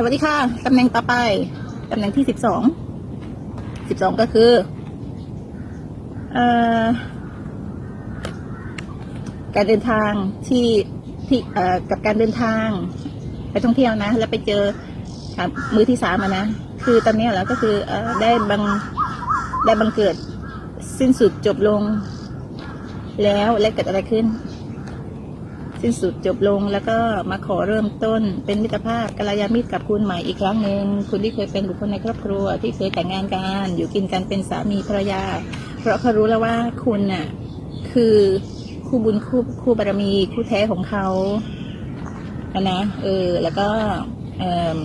สวัสดีค่ะ ตำแหน่งต่อไป ตำแหน่งที่สิบสอง สิบสองก็คือเอ่อการเดินทางที่ที่เอ่อกับการเดินทาง ไปท่องเที่ยวนะ แล้วไปเจอมือที่สามนะ คือตอนนี้แล้วก็คือเอ่อได้บังได้บังเกิดสิ้นสุดจบลง แล้วและเกิดอะไรขึ้น สิ้นสุดจบลงแล้วก็มาขอเริ่มต้น เป็นมิตรภาพกัลยาณมิตรกับคุณใหม่อีกครั้งหนึ่งคุณที่เคยเป็นบุคคลในครอบครัว ที่เคยแต่งงานกัน อยู่กินกันเป็นสามีภรรยา เพราะเขารู้แล้วว่าคุณน่ะคือคู่บุญคู่คู่บารมีคู่แท้ของเขาอะนะเออ แล้วก็เอม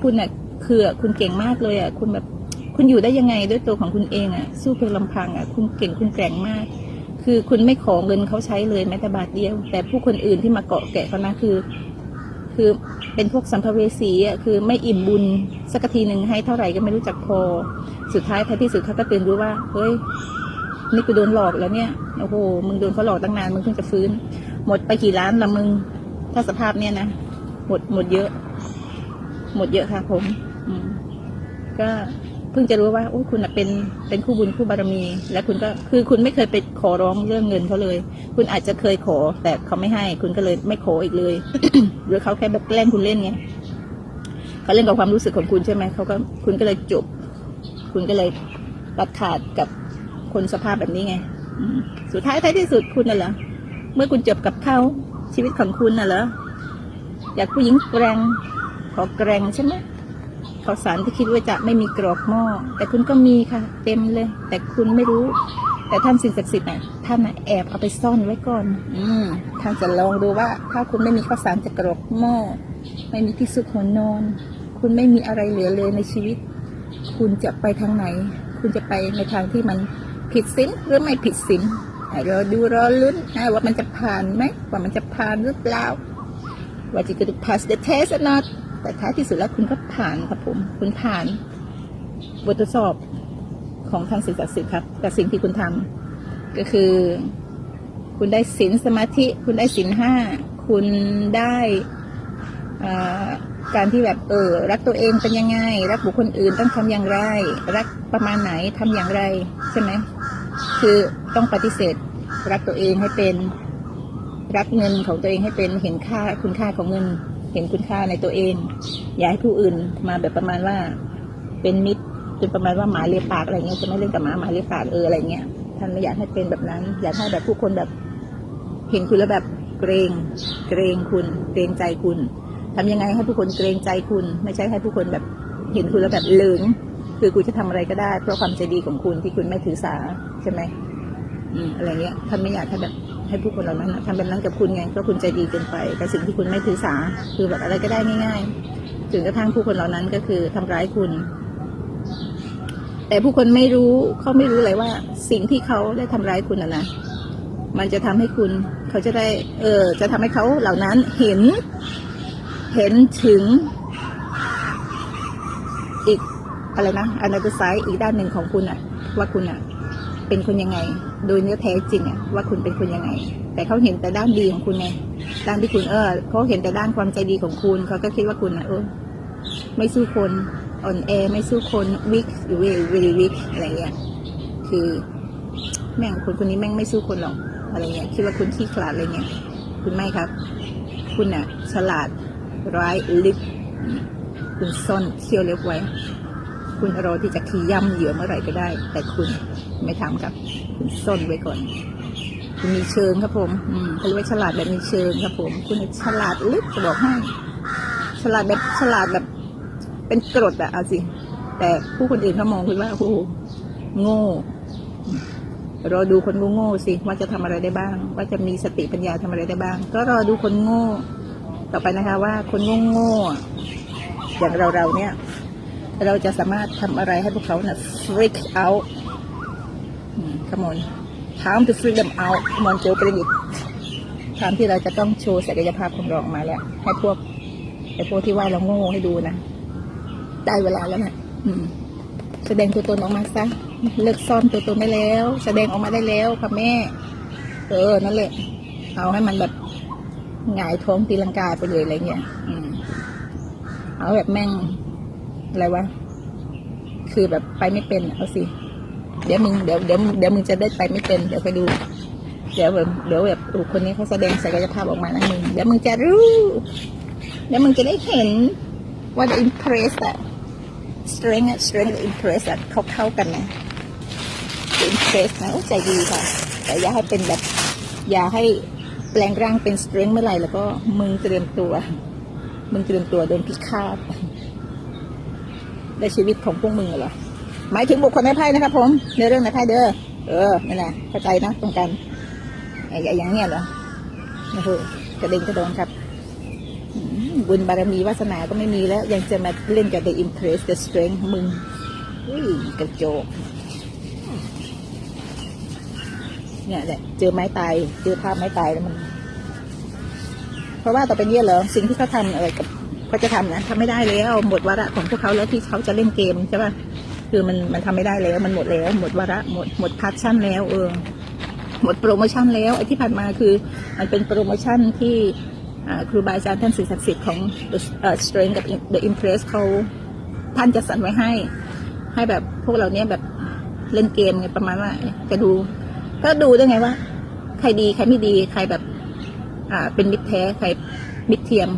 คุณน่ะคือคุณเก่งมากเลยอะ คุณแบบคุณอยู่ได้ยังไงด้วยตัวของคุณเองอะ สู้เพียงลำพังอะ คุณเก่งคุณแกร่งมาก คือคุณไม่ขอเงินเขาใช้เลยแม้แต่บาทเดียว แต่ผู้คนอื่นที่มาเกาะแกะเขานะคือ คือเป็นพวกสัมภเวสีอะคือไม่อิ่มบุญสักทีหนึ่งให้เท่าไหร่ก็ไม่รู้จักพอ สุดท้ายท้ายที่สุดเขาก็ตื่นรู้ว่าเฮ้ยนี่กูโดนหลอกแล้วเนี่ยโอ้โหมึงโดนเขาหลอกตั้งนานมึงเพิ่งจะฟื้น หมดไปกี่ล้านละมึง ถ้าสภาพเนี่ยนะหมดหมดเยอะ หมดเยอะค่ะผมอืมก็ เพิ่งจะรู้ว่าโอ้คุณเป็นเป็นคู่บุญคู่บารมี และคุณก็คือคุณไม่เคยไปขอร้องเรื่องเงินเขาเลย คุณอาจจะเคยขอแต่เขาไม่ให้ คุณก็เลยไม่ขออีกเลย หรือเขาแค่แบบแกล้งคุณเล่นไงเขาเล่นกับความรู้สึกของคุณใช่ไหมเขาก็คุณก็เลยจบ คุณก็เลยตัดขาดกับคนสภาพแบบนี้ไงสุดท้ายท้ายที่สุดคุณน่ะเหรอเมื่อคุณจบกับเขาชีวิตของคุณน่ะเหรออยากผู้หญิงแกร่งขอแกร่งใช่ไหม ข่าวสารที่คิดว่าจะไม่มีกรอกหม้อแต่คุณก็มีค่ะ เต็มเลย แต่คุณไม่รู้ แต่ท่านสิ่งศักดิ์สิทธิ์น่ะท่านน่ะแอบเอาไปซ่อนไว้ก่อน อืมท่านจะลองดูว่า ถ้าคุณไม่มีข้าวสารจะกรอกหม้อไม่มีที่ซุกหัวนอน คุณไม่มีอะไรเหลือเลยในชีวิต คุณจะไปทางไหน คุณจะไปในทางที่มันผิดศีลหรือไม่ผิดศีลให้รอดูรอลุ้นนะว่ามันจะผ่านไหมว่ามันจะผ่านหรือเปล่าว่าจะ to pass the test or not แต่ท้ายที่สุดแล้วคุณก็ผ่านครับผม คุณผ่านบททดสอบของทางสิ่งศักดิ์สิทธิ์ครับกับสิ่งที่คุณทำก็คือ คุณได้ศีลสมาธิ คุณได้ศีลห้า คุณได้การที่แบบเออรักตัวเองเป็นยังไง รักบุคคลอื่นต้องทำอย่างไร รักประมาณไหนทำอย่างไรใช่ไหมคือต้องปฏิเสธ รักตัวเองให้เป็น รักเงินของตัวเองให้เป็นเห็นค่าคุณค่าของเงิน เห็นคุณค่าในตัวเอง อย่าให้ผู้อื่นมาแบบประมาณว่า เป็นมิตรจนประมาณว่าหมาเลียปากอะไรเงี้ยจะไม่เล่นกับหมาหมาเลียปากเอออะไรเงี้ยท่านไม่อยากให้เป็นแบบนั้น อยากให้แบบผู้คนแบบ เห็นคุณแล้วแบบเกรงเกรงคุณเกรงใจคุณทำยังไงให้ผู้คนเกรงใจคุณ ไม่ใช่ให้ผู้คนแบบเห็นคุณแล้วแบบเหลิงคือคุณจะทำอะไรก็ได้ เพราะความใจดีของคุณที่คุณไม่ถือสาใช่ไหม อะไรเงี้ยท่านไม่อยากให้แบบให้ผู้คนเหล่านั้นทำแบบนั้นกับคุณไงเพราะคุณใจดีเกินไปกับสิ่งที่คุณไม่ถือสาคือแบบอะไรก็ได้ง่ายๆจนกระทั่งผู้คนเหล่านั้นก็คือทำร้ายคุณ แต่ผู้คนไม่รู้เขาไม่รู้เลยว่า สิ่งที่เขาได้ทำร้ายคุณนะนะมันจะทำให้คุณเขาจะได้ เออ จะทำให้เขาเหล่านั้นเห็น เห็นถึง อีกอะไรนะอันดับไซด์อีกด้านหนึ่งของคุณอะว่าคุณอะ เป็นคนยังไง โดยเนื้อแท้จริงอะว่าคุณเป็นคนยังไง แต่เขาเห็นแต่ด้านดีของคุณไงด้านที่คุณเออเขาเห็นแต่ด้านความใจดีของคุณเขาก็คิดว่าคุณอะเออไม่สู้คนอ่อนแอไม่สู้คนวิกหรือเวรีวิกอะไรเงี้ยคือแม่งคนคนนี้แม่งไม่สู้คนหรอกอะไรเงี้ยคิดว่าคุณขี้ขลาดอะไรเงี้ยคุณไม่ครับ คุณน่ะฉลาดร้ายลึกคุณซ่อนเขี้ยวเล็บไว้ คุณรอที่จะขย่ำเหยื่อเมื่อไหร่ก็ได้ แต่คุณไม่ทำครับ คุณซ่อนไว้ก่อน คุณมีเชิงครับผม อืมเขาเรียกว่าฉลาดแบบมีเชิงครับผม คุณฉลาดลึกจะบอกให้ ฉลาดแบบฉลาดแบบ เป็นกรดอะเอาสิแต่ผู้คนอื่นเขามองคุณว่าโอ้โหโง่รอดูคนโง่ๆสิว่าจะทำอะไรได้บ้าง ว่าจะมีสติปัญญาทำอะไรได้บ้าง ก็รอดูคนโง่ ต่อไปนะคะว่าคนโง่ๆอ่อย่างเราเราเนี่ย เราจะสามารถทำอะไรให้พวกเขานี่ย freak out อืม come on time to freak them out come on โจประดิษฐ์ทามที่เราจะต้องโชว์ศักยภาพของเราออกมาแล้ว ให้พวกไอ้พวกที่ว่าเราโง่ให้ดูนะ ได้เวลาแล้วนะอืม แสดงตัวตนออกมาซะ เลิกซ่อนตัวตนได้แล้ว แสดงออกมาได้แล้วค่ะแม่ เออ นั่นแหละ เอาให้มันแบบหงายท้องตีลังกาไปเลยอะไรเงี้ย อืม เอาแบบแม่ง อะไรวะ คือแบบไปไม่เป็นเอาสิ เดี๋ยวมึงเดี๋ยวเดี๋ยวเดี๋ยวมึงจะได้ไปไม่เป็น เดี๋ยวไปดู เดี๋ยวแบบเดี๋ยวแบบโอ้คนนี้เขาแสดงศักยภาพออกมานะมึงเดี๋ยวมึงจะรู้ เดี๋ยวมึงจะได้เห็นว่า the impress อะ strength อะ strength กับ impress อะเขาเข้ากันนะ the impress นะใจดีค่ะ แต่อย่าให้เป็นแบบ อย่าให้แปลงร่างเป็น strength เมื่อไหร่แล้วก็มึงเตรียมตัว มึงเตรียมตัวโดนพิฆาต ในชีวิตของพวกมึงเหรอหมายถึงบุคคลในไพ่นะครับผมในเรื่องในไพ่เด้อเออนั่นแหละเข้าใจนะตรงกันไอ้ไอ้อย่างเนี้ยเหรอโอ้โหกระเด็นกระโดนครับบุญบารมีวาสนาก็ไม่มีแล้ว ยังจะมาเล่นกับ the impress the strength มึงอุ้ยกระโจกเนี่ยแหละเจอไม้ตายเจอภาพไม้ตายแล้วมัน เพราะว่าต่อไปนี้เหรอสิ่งที่เขาทำอะไรกับ เขาจะทำนะทำไม่ได้แล้วหมดวาระของพวกเขาแล้วที่เขาจะเล่นเกมใช่ป่ะคือมันมันทำไม่ได้แล้ว มันหมดแล้ว หมดวาระหมดหมดพัชชั่นแล้วเออหมดโปรโมชั่นแล้วไอ้ที่ผ่านมาคือ มันเป็นโปรโมชั่นที่ครูบาอาจารย์ท่านศิษย์ศักดิ์สิทธิ์ของ The เอ่อ Strength กับ The Impress เขาท่านจะสรรไว้ให้ ให้แบบพวกเราเนี้ยแบบเล่นเกมไงประมาณว่าจะดู ก็ดูได้ไงว่า ใครดีใครไม่ดีใครแบบ อ่าเป็นมิตรแท้ใครมิตรเทียม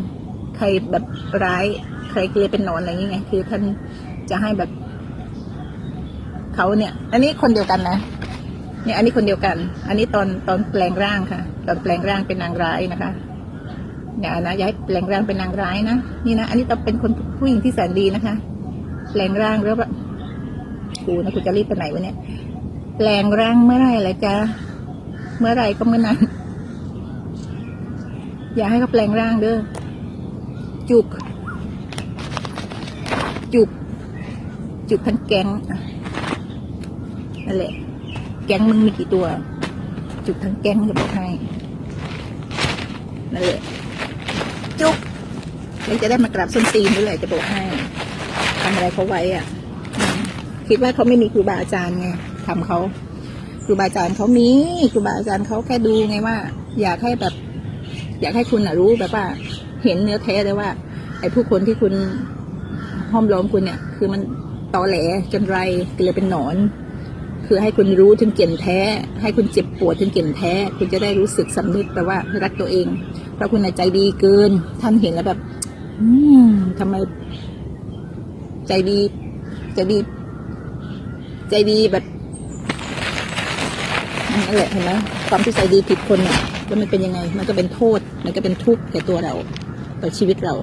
ใครแบบร้าย ใครเกลือเป็นนอนอะไรอย่างเงี้ยคือท่านจะให้แบบเขาเนี่ย อันนี้คนเดียวกันนะเนี่ยอันนี้คนเดียวกัน อันนี้ตอนตอนแปลงร่างค่ะ ตอนแปลงร่างเป็นนางร้ายนะคะอย่านะย่าให้แปลงร่างเป็นนางร้ายนะนี่นะอันนี้ต้องเป็นคนผู้หญิงที่แสนดีนะคะ แปลงร่างแล้วแบบกูนะกูจะรีบไปไหนวะเนี่ยแปลงร่างเมื่อไหรล่ะจ๊ะเมื่อไรก็เมื่อนั้น อย่าให้เขาแปลงร่างเด้อ จุก จุก จุกทั้งแก๊งนั่นแหละ แก๊งมึงมีกี่ตัว จุกทั้งแก๊งจะบอกให้นั่นแหละ จุกแล้วจะได้มากราบส้นตีนด้วยแหละจะบอกให้ทำอะไรเขาไว้อะ คิดว่าเขาไม่มีครูบาอาจารย์ไงทำเขาครูบาอาจารย์เขามีครูบาอาจารย์เขาแค่ดูไงว่า อยากให้แบบ อยากให้คุณนะรู้แบบว่า เห็นเนื้อแท้เลยว่า ไอ้ผู้คนที่คุณห้อมล้อมคุณเนี่ย คือมันตอแหลจนไรเกลือเป็นหนอน คือให้คุณรู้ถึงเกี่ยนแท้ ให้คุณเจ็บปวดถึงเกี่ยนแท้ คุณจะได้รู้สึกสำนึกแต่ว่ารักตัวเอง เพราะคุณน่ะใจดีเกิน ท่านเห็นแล้วแบบ อืมทำไม ใจดีใจดี ใจดีแบบนั่นแหละเห็นไหมความที่ใจดีผิดคนเนี่ยแล้วมันเป็นยังไง มันก็เป็นโทษ มันก็เป็นทุกข์แก่ตัวเรา ต่อชีวิตเรา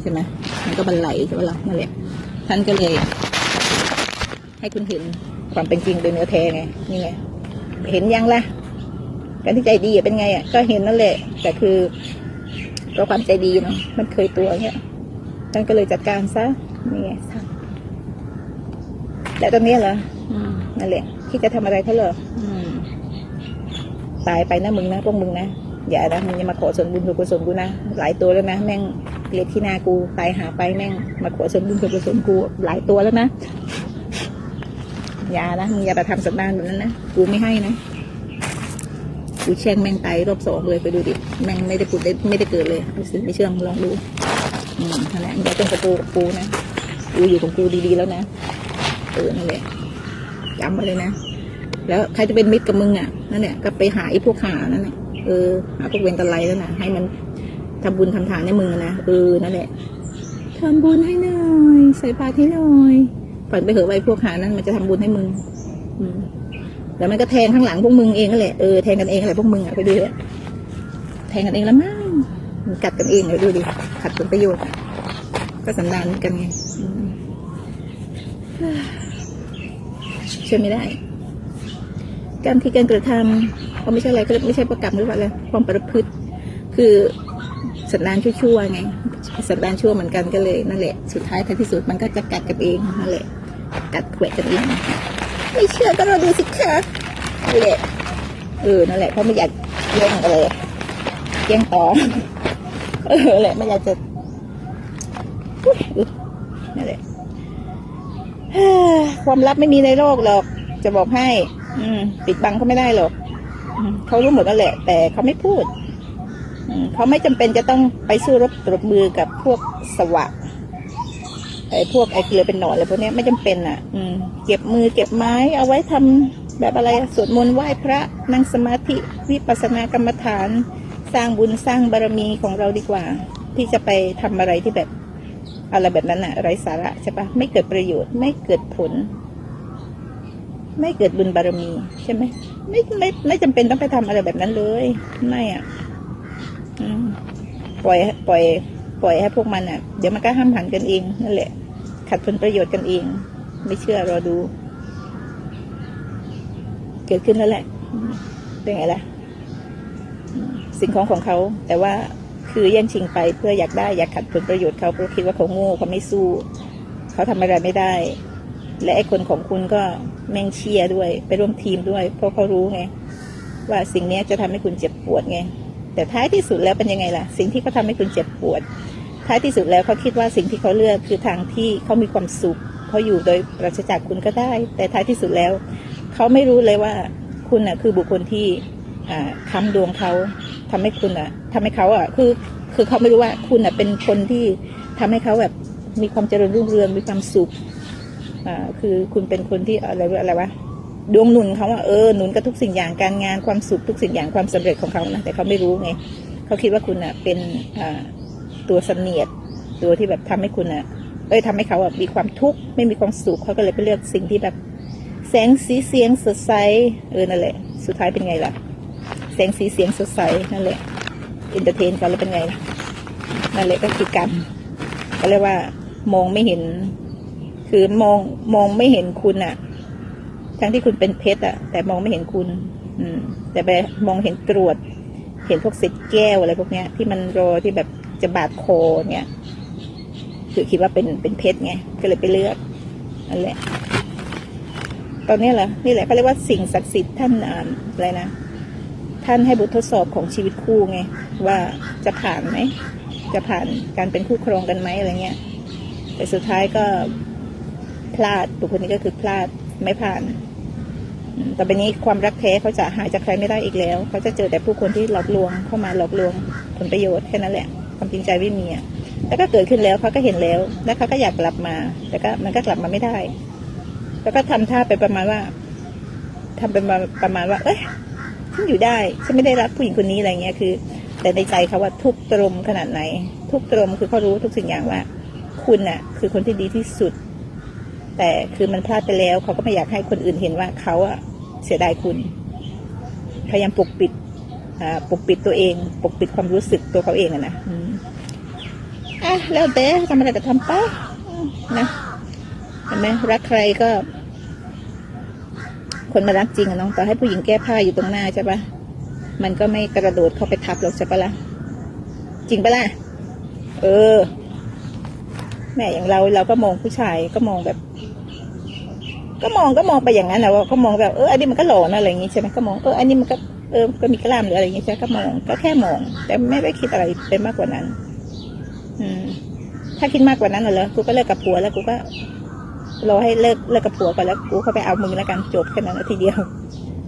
ใช่ไหมมันก็บันไหลใช่ไหมล่ะนั่นแหละท่านก็เลย ให้คุณเห็นความเป็นจริงโดยเนื้อแท้ไงนี่ไงเห็นยังล่ะการที่ใจดีอะเป็นไงอะก็เห็นนั่นแหละ แต่คือเพราะความใจดีเนาะมันเคยตัวเงี้ยท่านก็เลยจัดการซะนี่ไงแล้วตอนนี้เหรออืมนั่นแหละที่จะทำอะไรเขาเหรออืมตายไปนะมึงนะพวกมึงนะ อย่านะมึงอย่ามาขอส่วนบุญส่วนกุศลกูนะหลายตัวแล้วนะแม่งเกลียดที่นากูตายหาไปแม่งมาขอส่วนบุญส่วนกุศลกูหลายตัวแล้วนะอย่านะมึงอย่าไปทำสันดานแบบนั้นนะกูไม่ให้นะกูแช่งแม่งตายรอบสองเลยไปดูดิแม่งไม่ได้พูดไม่ได้เกิดเลยสิไม่เชื่อมึงลองดูอืมนั่นแหละอย่าเป็นศัตรูกับกูนะกูอยู่ของกูดีๆแล้วนะเออนั่นแหละจำไว้เลยนะแล้วใครจะเป็นมิตรกับมึงอะนั่นเนี่ยก็ไปหาไอ้พวกหานั่นแหละ เออหาพวกเวรตะไลนั่นน่ะให้มันทำบุญทำทานให้มึงอนะเออนั่นแหละทำบุญให้หน่อยใส่บาตรให้หน่อยฝันไปเหอะไว้พวกหานั้นมันจะทำบุญให้มึงอืมแล้วมันก็แทงข้างหลังพวกมึงเองนั่นแหละเออแทงกันเองอะไรพวกมึงอะไปดูเถอะแทงกันเองแล้วมั้งกัดกันเองเลยดูดิขัดผลประโยชน์ ก็สันดานกันไงเชื่อไม่ได้ การที่การกระทำ ก็ไม่ใช่อะไรก็ไม่ใช่ประกรรมหรือว่าอะไรความประพฤติ คือสันดานชั่วๆไงสันดานชั่วเหมือนกันก็เลยนั่นแหละสุดท้ายท้ายที่สุดมันก็จะกัดกันเองนั่นแหละกัดแขวะกันเองไม่เชื่อก็เราดูสิคะนั่นแหละเออนั่นแหละเพราะไม่อยากแย่งอะไรแย่งต่อเออแหละไม่อยากจะนั่นแหละความลับไม่มีในโลกหรอก จะบอกให้ อืม ปิดบังเขาไม่ได้หรอก เขารู้หมดนั่นแหละ แต่เขาไม่พูดเขาไม่จำเป็นจะต้องไปสู้รบตรบมือกับพวกสวะไอ้พวกไอ้เกลือเป็นหนอนอะไรพวกนี้ไม่จำเป็นอะ อืม เก็บมือเก็บไม้เอาไว้ทำแบบอะไรสวดมนต์ไหว้พระนั่งสมาธิวิปัสสนากรรมฐาน สร้างบุญสร้างบารมีของเราดีกว่า ที่จะไปทำอะไรที่แบบอะไรแบบนั้นอะไร้สาระใช่ปะไม่เกิดประโยชน์ไม่เกิดผล ไม่เกิดบุญบารมี ใช่ไหมไม่ไม่ไม่จำเป็นต้องไปทำอะไรแบบนั้นเลย ไม่อะปล่อย ปล่อย ปล่อยให้พวกมันอะ เดี๋ยวมันก็ห้ามหันกันเองนั่นแหละ ขัดผลประโยชน์กันเอง ไม่เชื่อรอดู เกิดขึ้นแล้วแหละ เป็นไงล่ะ สิ่งของของเขา แต่ว่าคือแย่งชิงไปเพื่ออยากได้อยากขัดผลประโยชน์เขาเพราะคิดว่าเขาโง่เขาไม่สู้ เขาทำอะไรไม่ได้ และไอ้คนของคุณก็แม่งเชียร์ด้วย ไปร่วมทีมด้วย เพราะเขารู้ไง ว่าสิ่งนี้จะทำให้คุณเจ็บปวดไง แต่ท้ายที่สุดแล้วเป็นยังไงล่ะ สิ่งที่เขาทำให้คุณเจ็บปวด ท้ายที่สุดแล้วเขาคิดว่าสิ่งที่เขาเลือกคือทางที่เขามีความสุขเขาอยู่โดยปราศจากคุณก็ได้ แต่ท้ายที่สุดแล้ว เขาไม่รู้เลยว่าคุณน่ะคือบุคคลที่อ่าค้ำดวงเขาทำให้คุณอะทำให้เขาอะคือคือเขาไม่รู้ว่าคุณอะเป็นคนที่ทำให้เขาแบบมีความเจริญรุ่งเรืองมีความสุข อ่าคือคุณเป็นคนที่อะไรอะไรวะดวงหนุนเขาว่าเออหนุนกับทุกสิ่งอย่างการงานความสุขทุกสิ่งอย่างความสำเร็จของเขานะแต่เขาไม่รู้ไงเขาคิดว่าคุณอะเป็นอ่าตัวเสนียดตัวที่แบบทำให้คุณอะเอ้ยทำให้เขาอะมีความทุกข์ไม่มีความสุขเขาก็เลยไปเลือกสิ่งที่แบบแสงสีเสียงสดใสเออนั่นแหละ สุดท้ายเป็นไงล่ะ แสงสีเสียงสดใสนั่นแหละอินเตอร์เทนเขาแล้วเป็นไงล่ะนั่นแหละก็คือกรรมเขาเรียกว่ามองไม่เห็น คือมองมองไม่เห็นคุณอะทั้งที่คุณเป็นเพชรอะแต่มองไม่เห็นคุณ อืม แต่ไปมองเห็นกรวด เห็นพวกเศษแก้วอะไรพวกเนี้ย ที่มันรอที่แบบจะบาดคอเนี่ยคือคิดว่าเป็นเป็นเพชรไงก็เลยไปเลือกนั่นแหละ ตอนนี้เหรอนี่แหละเขาเรียกว่าสิ่งศักดิ์สิทธิ์ท่านอ่าอะไรนะท่านให้บททดสอบของชีวิตคู่ไงว่าจะผ่านไหมจะผ่านการเป็นคู่ครองกันไหมอะไรเงี้ยแต่สุดท้ายก็ พลาดบุคคลนี้ก็คือพลาดไม่ผ่านอืมต่อไปนี้ความรักแท้เขาจะหายจากใครไม่ได้อีกแล้ว เขาจะเจอแต่ผู้คนที่หลอกลวงเข้ามาหลอกลวงผลประโยชน์แค่นั้นแหละ ความจริงใจไม่มีอะแล้วก็เกิดขึ้นแล้วเขาก็เห็นแล้ว แล้วเขาก็อยากกลับมา แต่ก็มันก็กลับมาไม่ได้ แล้วก็ทำท่าไปประมาณว่าทำเป็นประมาณว่า เอ้ยฉันอยู่ได้ฉันไม่ได้รักผู้หญิงคนนี้อะไรเงี้ยคือ แต่ในใจเขาว่าทุกตรมขนาดไหน ทุกตรมคือเขารู้ทุกสิ่งอย่างว่า คุณน่ะ คือคนที่ดีที่สุด แต่คือมันพลาดไปแล้วเขาก็ไม่อยากให้คนอื่นเห็นว่าเขาอะเสียดายคุณพยายามปกปิดปกปิดตัวเอง ปกปิดความรู้สึกตัวเขาเองอะนะอะแล้วแต่ทำอะไรก็ทำไปอืมนะเห็นไหมรักใครก็ คนมารักจริงอะน้องต่อให้ผู้หญิงแก้ผ้าอยู่ตรงหน้าใช่ปะมันก็ไม่กระโดดเข้าไปทับหรอกใช่ปะล่ะจริงปะล่ะ เออ แม่อย่างเราเราก็มองผู้ชายก็มองแบบ ก็มองก็มองไปอย่างนั้นแหละว่าก็มองแบบเอออันนี้มันก็หล่อนะอะไรอย่างงี้ใช่ไหมก็มองเอออันนี้มันก็เออก็มีกล้ามหรืออะไรอย่างงี้ใช่ก็มองก็แค่มอง แต่ไม่ได้คิดอะไรไปมากกว่านั้น อืม ถ้าคิดมากกว่านั้นเหรอกูก็เลิกกับผัวแล้วกูก็รอให้เลิกเลิกกับผัวก่อนแล้วกูเข้าไปเอามึงแล้วกันจบแค่นั้นทีเดียว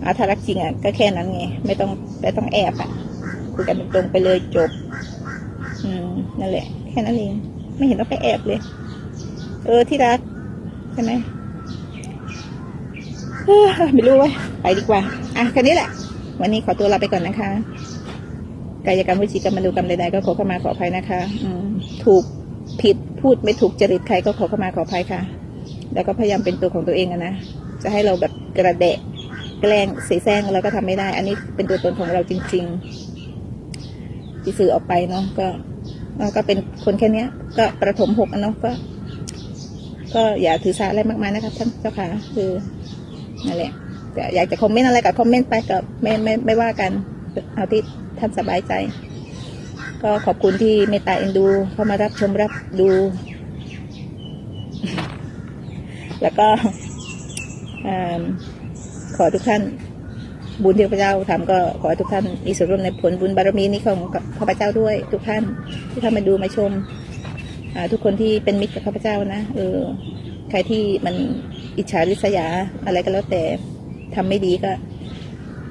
อาถ้ารักจริงอะก็แค่นั้นไงไม่ต้องไม่ต้องแอบอะคุยกันตรงไปเลยจบ อืมนั่นแหละ แค่นั้นเอง ไม่เห็นต้องไปแอบเลย เออที่รักใช่ไหม ไม่รู้เว้ยไปดีกว่า อะแค่นี้แหละ วันนี้ขอตัวลาไปก่อนนะคะ กายกรรมวิจิกรรมมนุกรรมใดๆก็ขอเข้ามาขออภัยนะคะอืมถูกผิดพูดไม่ถูกจริตใครก็ขอเข้ามาขออภัยค่ะ แล้วก็พยายามเป็นตัวของตัวเองนะจะให้เราแบบกระเดะแกล้งเสแสร้งเราก็ทำไม่ได้ อันนี้เป็นตัวตนของเราจริง ๆ ที่สื่อออกไปเนาะก็เราก็เป็นคนแค่เนี้ย ก็ประถมหกอะเนาะก็ ก็อย่าถือสาอะไรมากมายนะครับท่านเจ้าค่ะคือ นั่นแหละอยากจะคอมเมนต์อะไรก็คอมเมนต์ไปก็ไม่ไม่ไม่ว่ากัน เอาที่ท่านสบายใจ ก็ขอบคุณที่เมตตาเอ็นดูเข้ามารับชมรับดู แล้วก็ขอทุกท่านบุญที่ข้าพเจ้าทำก็ขอให้ทุกท่านมีส่วนร่วมในผลบุญบารมีนี้ของข้าพเจ้าด้วย ทุกท่านที่เข้ามาดูมาชมทุกคนที่เป็นมิตรกับข้าพเจ้านะเออใครที่มัน อิจฉาริษยา อะไรก็แล้วแต่ทำไม่ดีก็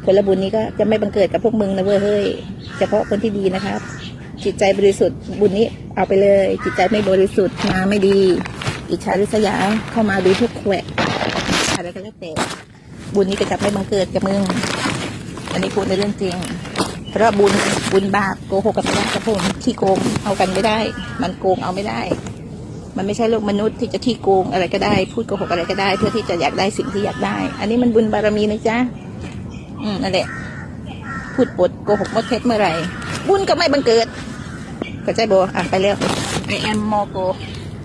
ผลบุญนี้ก็จะไม่บังเกิดกับพวกมึงนะเว้ยเฮ้ยเฉพาะคนที่ดีนะครับ จิตใจบริสุทธิ์บุญนี้เอาไปเลย จิตใจไม่บริสุทธิ์มาไม่ดี อิจฉาริษยาเข้ามาดูทุกแขวะอะไรก็แล้วแต่บุญนี้ก็จะไม่บังเกิดกับมึง อันนี้พูดในเรื่องจริง เพราะว่าบุญบุญบาปโกหกกันไม่ได้กับผมที่โกงเอากันไม่ได้ มันโกงเอาไม่ได้ มันไม่ใช่โลกมนุษย์ที่จะขี้โกงอะไรก็ได้ พูดโกหกอะไรก็ได้ เพื่อที่จะอยากได้สิ่งที่อยากได้ อันนี้มันบุญบารมีนะจ๊ะอืมนั่นแหละพูดปดโกหกมดเท็จเมื่อไหร่ บุญก็ไม่บังเกิดเข้าใจโบอะไปเร็วไอแอมมอโก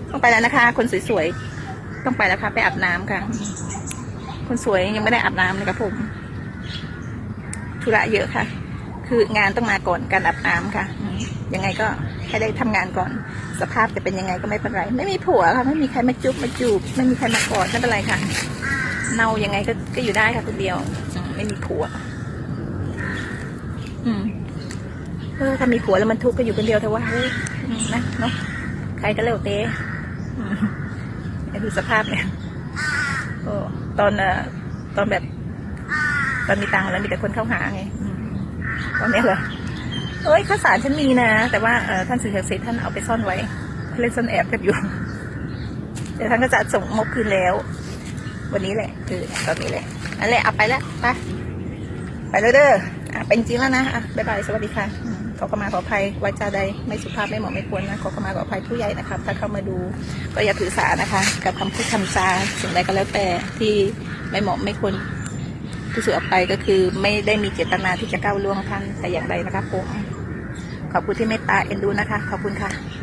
ต้องไปแล้วนะคะ คนสวยๆต้องไปแล้วค่ะไปอาบน้ำค่ะ คนสวยยังไม่ได้อาบน้ำเลยครับผมธุระเยอะค่ะ คืองานต้องมาก่อนการอาบน้ำค่ะยังไงก็ ให้ได้ทำงานก่อน สภาพจะเป็นยังไงก็ไม่เป็นไร ไม่มีผัวค่ะ ไม่มีใครมาจุ๊บมาจูบ ไม่มีใครมากอดไม่เป็นไรค่ะ เน่ายังไงก็ก็อยู่ได้ค่ะคนเดียว ไม่มีผัว อืมเออถ้ามีผัวแล้วมันทุกข์ก็อยู่คนเดียวเถอะว่าเฮ้ยนะเนาะใครก็เร็วเต้ดูสภาพเนี่ยโอ้ตอนอตอนแบบ ตอนมีตังค์แล้วมีแต่คนเข้าหาไงตอนนี้เหรอ เอ้ยข้าวสารฉันมีนะ แต่ว่าเออท่านสื่อศักดิ์สิทธิ์ท่านเอาไปซ่อนไว้เล่นซ่อนแอบกันอยู่เดี๋ยวท่านก็จะส่งมบคืนแล้ว วันนี้แหละ คือตอนนี้แหละนั่นแหละเอาไปแล้วไปไปแล้วเด้ออะเป็นจริงแล้วนะอะบ๊ายบายสวัสดีค่ะอืมขอขมาขออภัยวาจาใดไม่สุภาพไม่เหมาะไม่ควรนะขอขมาขออภัยผู้ใหญ่นะครับ ถ้าเข้ามาดูก็อย่าถือสานะคะ กับคำพูดคำจาสิ่งใดก็แล้วแต่ที่ไม่เหมาะไม่ควรที่สื่อออกไปก็คือไม่ได้มีเจตนาที่จะก้าวล่วงท่านแต่อย่างใดนะครับผม ขอบคุณที่เมตตาเอ็นดูนะคะ ขอบคุณค่ะ